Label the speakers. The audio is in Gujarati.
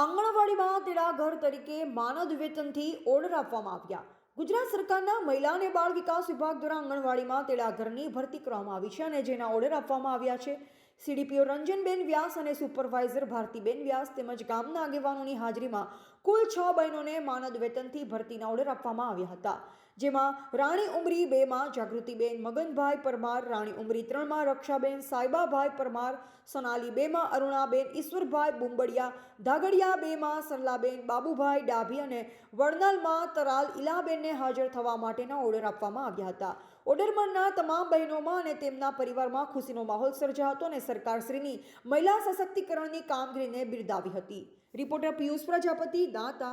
Speaker 1: આંગણવાડીમાં તેડાગર તરીકે માનદ વેતનથી ઓર્ડર આપવામાં આવ્યા. ગુજરાત સરકારના મહિલા અને બાળ વિકાસ વિભાગ દ્વારા આંગણવાડીમાં તેડાગરની ભરતી કરવામાં આવી છે અને જેના ઓર્ડર આપવામાં આવ્યા છે. સીડીપીઓ રંજનબેન વ્યાસ અને સુપરવાઇઝર ભારતીબેન વ્યાસ તેમજ ગામના આગેવાનોની હાજરીમાં કુલ છ બહેનોને માનદ વેતનથી ભરતીના ઓર્ડર આપવામાં આવ્યા હતા. જેમાં રાણી ઉમરી બેમાં જાગૃતિબેન, મગનભાઈ પરમાર, રાણી ઉમરી ત્રણમાં રક્ષાબેન, સાયબાભાઈ પરમાર, સોનાલી બેમાં અરુણાબેન, ઈશ્વરભાઈ બુંબડિયા, ધાગડિયા બેમાં સરલાબેન, બાબુભાઈ ડાભી અને વડનાલમાં તરાલ ઇલાબેનને હાજર થવા માટેના ઓર્ડર આપવામાં આવ્યા હતા. ઓર્ડર તમામ બહેનોમાં અને તેમના પરિવારમાં ખુશીનો માહોલ સર્જાયો હતો અને સરકારશ્રીની મહિલા સશક્તિકરણની કામગીરીને બિરદાવી હતી. રિપોર્ટર પિયુષ પ્રજાપતિ தாத்தா